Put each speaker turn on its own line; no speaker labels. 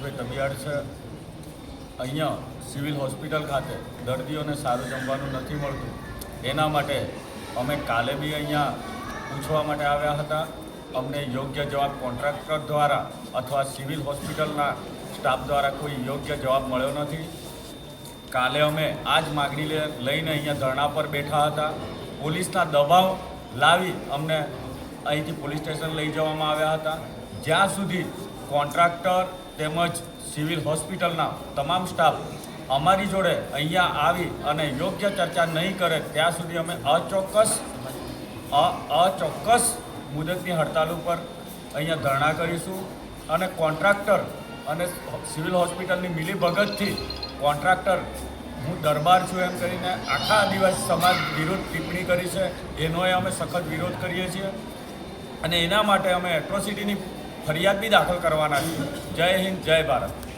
જયેશભાઈ તબિયાડ છે. અહીંયા civil hospital ખાતે દર્દીઓને સારું જમવાનું નથી મળતું. એના માટે અમે કાલે બી અહીંયા પૂછવા માટે આવ્યા હતા. અમને યોગ્ય જવાબ કોન્ટ્રાક્ટર દ્વારા અથવા સિવિલ હોસ્પિટલના સ્ટાફ દ્વારા કોઈ યોગ્ય જવાબ મળ્યો નથી. કાલે અમે આ જ માગણી લઈને અહીંયા ધરણા પર બેઠા હતા. પોલીસના દબાવ લાવી અમને અહીંથી પોલીસ સ્ટેશન લઈ જવામાં આવ્યા હતા. જ્યાં સુધી કોન્ટ્રાક્ટર તેમજ સિવિલ હોસ્પિટલના તમામ સ્ટાફ અમારી જોડે અહીંયા આવી અને યોગ્ય ચર્ચા નહીં કરે ત્યાં સુધી અમે અચોક્કસ અચોક્કસ મુદતની હડતાલ ઉપર અહીંયા ધરણા કરીશું અને કોન્ટ્રાક્ટર અને સિવિલ હોસ્પિટલની મિલીભગતથી કોન્ટ્રાક્ટર, હું દરબાર છું એમ કરીને આખા દિવસ સમાજ વિરુદ્ધ ટિપ્પણી કરી છે. એનોએ અમે સખત વિરોધ કરીએ છીએ. અને એના માટે અમે એટ્રોસિટીની ફરિયાદ બી દાખલ કરવાના છે. જય હિન્દ જય ભારત.